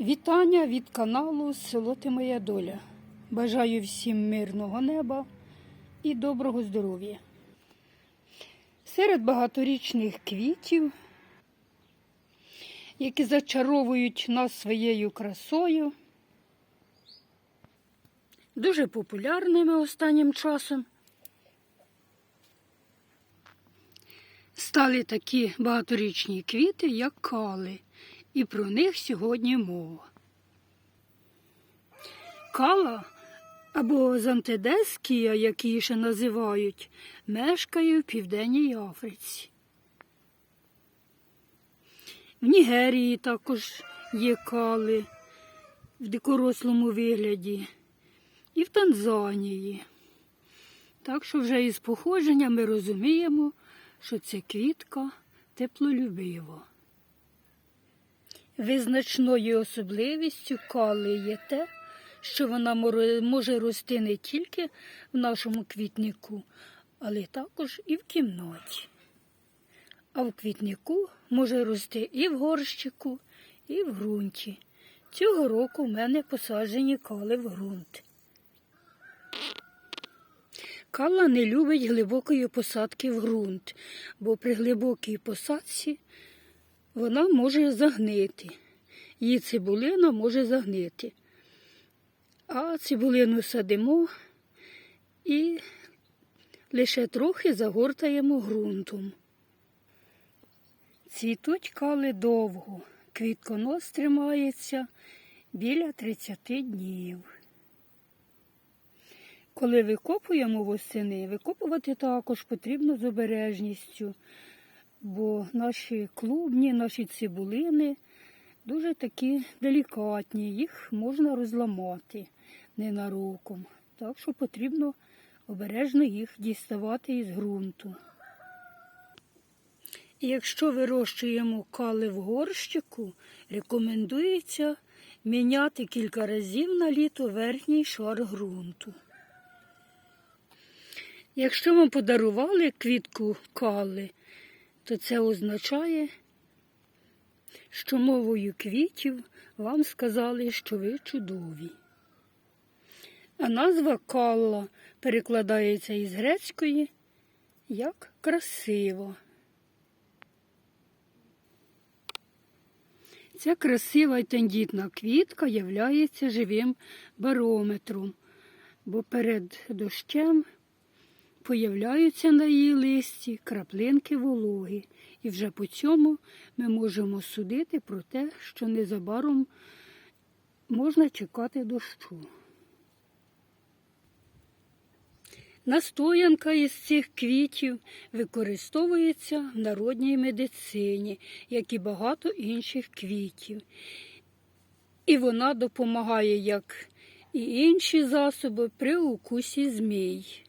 Вітання від каналу Село Ти Моя Доля. Бажаю всім мирного неба і доброго здоров'я. Серед багаторічних квітів, які зачаровують нас своєю красою, дуже популярними останнім часом. Стали такі багаторічні квіти, як кали, і про них сьогодні мова. Кала або Зантедескія, як її ще називають, мешкає в Південній Африці. В Нігерії також є кали в дикорослому вигляді, і в Танзанії. Так що вже із походження ми розуміємо, що це квітка теплолюбива. Визначною особливістю кали є те, що вона може рости не тільки в нашому квітнику, але також і в кімнаті. А в квітнику може рости і в горщику, і в ґрунті. Цього року в мене посаджені кали в ґрунт. Кала не любить глибокої посадки в ґрунт, бо при глибокій посадці вона може загнити. Її цибулина може загнити. А цибулину садимо і лише трохи загортаємо ґрунтом. Цвітуть кали довго, квітконос тримається біля 30 днів. Коли викопуємо восени, викопувати також потрібно з обережністю, бо наші клубні, наші цибулини дуже такі делікатні, їх можна розламати ненароком. Так що потрібно обережно їх діставати із ґрунту. Якщо вирощуємо кали в горщику, рекомендується міняти кілька разів на літо верхній шар ґрунту. Якщо вам подарували квітку кали, то це означає, що мовою квітів вам сказали, що ви чудові. А назва калла перекладається із грецької як красиво. Ця красива й тендітна квітка являється живим барометром, бо перед дощем появляються на її листі краплинки вологи, і вже по цьому ми можемо судити про те, що незабаром можна чекати дощу. Настоянка із цих квітів використовується в народній медицині, як і багато інших квітів. І вона допомагає, як і інші засоби при укусі змій.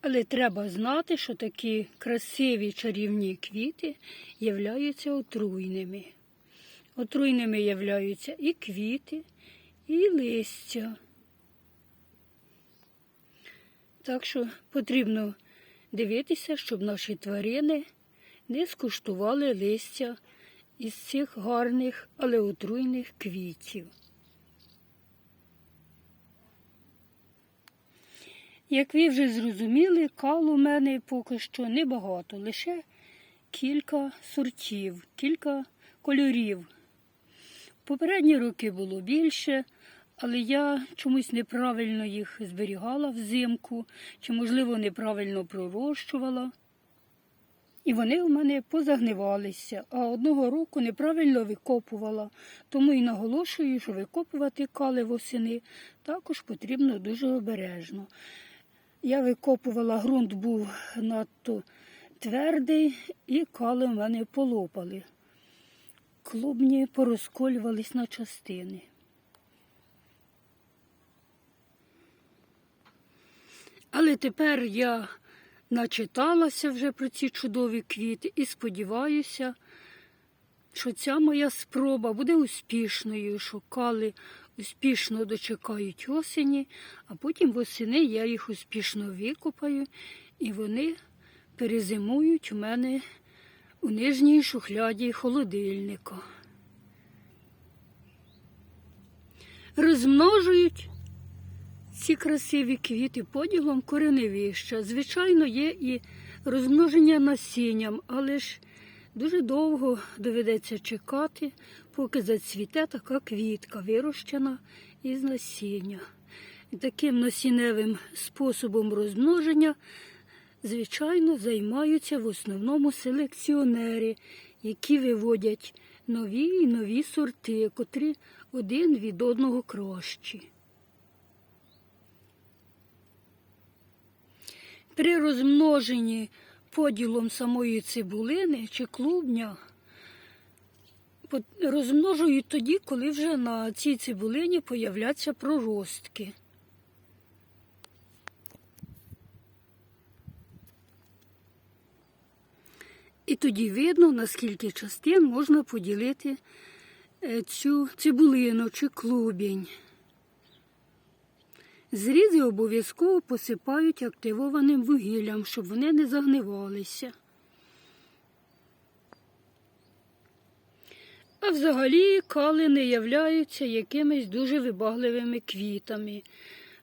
Але треба знати, що такі красиві чарівні квіти являються отруйними. Отруйними являються і квіти, і листя. Так що потрібно дивитися, щоб наші тварини не скуштували листя із цих гарних, але отруйних квітів. Як ви вже зрозуміли, кал у мене поки що небагато, лише кілька сортів, кілька кольорів. Попередні роки було більше, але я чомусь неправильно їх зберігала взимку, чи, можливо, неправильно пророщувала. І вони у мене позагнивалися, а одного року неправильно викопувала. Тому і наголошую, що викопувати кали восени також потрібно дуже обережно. Я викопувала, ґрунт був надто твердий, і кали в мене полопали. Клубні порозколювались на частини. Але тепер я начиталася вже про ці чудові квіти і сподіваюся, що ця моя спроба буде успішною, що кали успішно дочекають осені, а потім восени я їх успішно викопаю і вони перезимують у мене у нижній шухляді холодильника. Розмножують ці красиві квіти поділом кореневища. Звичайно, є і розмноження насінням, але ж дуже довго доведеться чекати, поки зацвіте така квітка, вирощена із насіння. І таким насінневим способом розмноження, звичайно, займаються в основному селекціонери, які виводять нові і нові сорти, котрі один від одного кращі. При розмноженні поділом самої цибулини чи клубня розмножують тоді, коли вже на цій цибулині появляться проростки. І тоді видно, наскільки частин можна поділити е, цю цибулину чи клубінь. Зрізи обов'язково посипають активованим вугіллям, щоб вони не загнивалися. А взагалі кали не являються якимись дуже вибагливими квітами.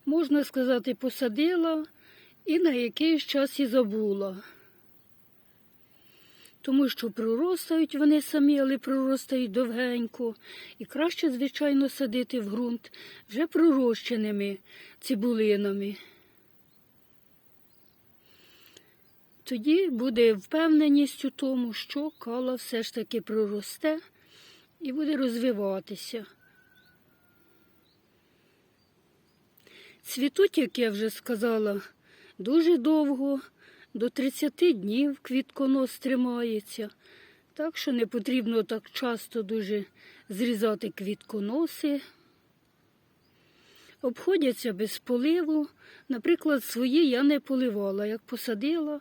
Можна сказати, посадила і на якийсь час і забула. Тому що проростають вони самі, але проростають довгенько. І краще, звичайно, садити в ґрунт вже пророщеними цибулинами. Тоді буде впевненість у тому, що кала все ж таки проросте і буде розвиватися. Цвітуть, як я вже сказала, дуже довго, до 30 днів квітконос тримається. Так що не потрібно так часто дуже зрізати квітконоси. Обходяться без поливу. Наприклад, свої я не поливала. Як посадила,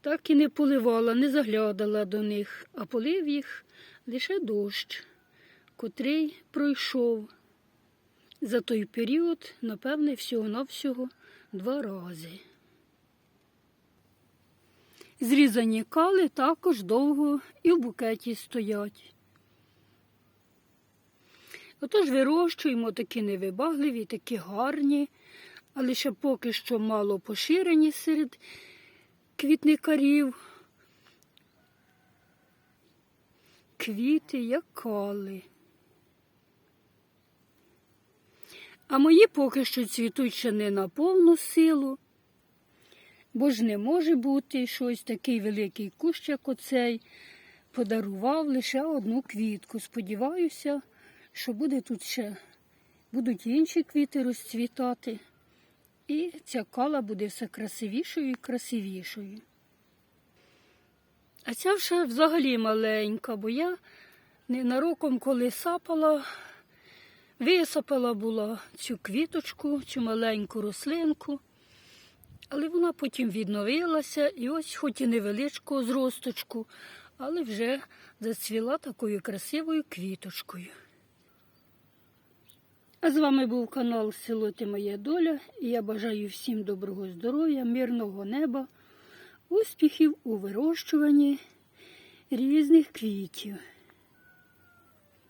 так і не поливала, не заглядала до них, а полив їх лише дощ, котрий пройшов за той період, напевне, всього-навсього два рази. Зрізані кали також довго і в букеті стоять. Отож вирощуємо такі невибагливі, такі гарні, але ще поки що мало поширені серед квітникарів. Квіти, як кали. А мої поки що цвітуть ще не на повну силу, бо ж не може бути щось такий великий кущ, як оцей, подарував лише одну квітку. Сподіваюся, що буде тут ще будуть інші квіти розцвітати, і ця кала буде все красивішою і красивішою. А ця вже взагалі маленька, бо я ненароком, коли сапала, висапала була цю квіточку, цю маленьку рослинку, але вона потім відновилася і ось, хоч і невеличкого зросточку, але вже зацвіла такою красивою квіточкою. А з вами був канал Село Ти Моя Доля, і я бажаю всім доброго здоров'я, мирного неба, успіхів у вирощуванні різних квітів.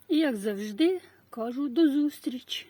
І як завжди, кажу до зустрічі!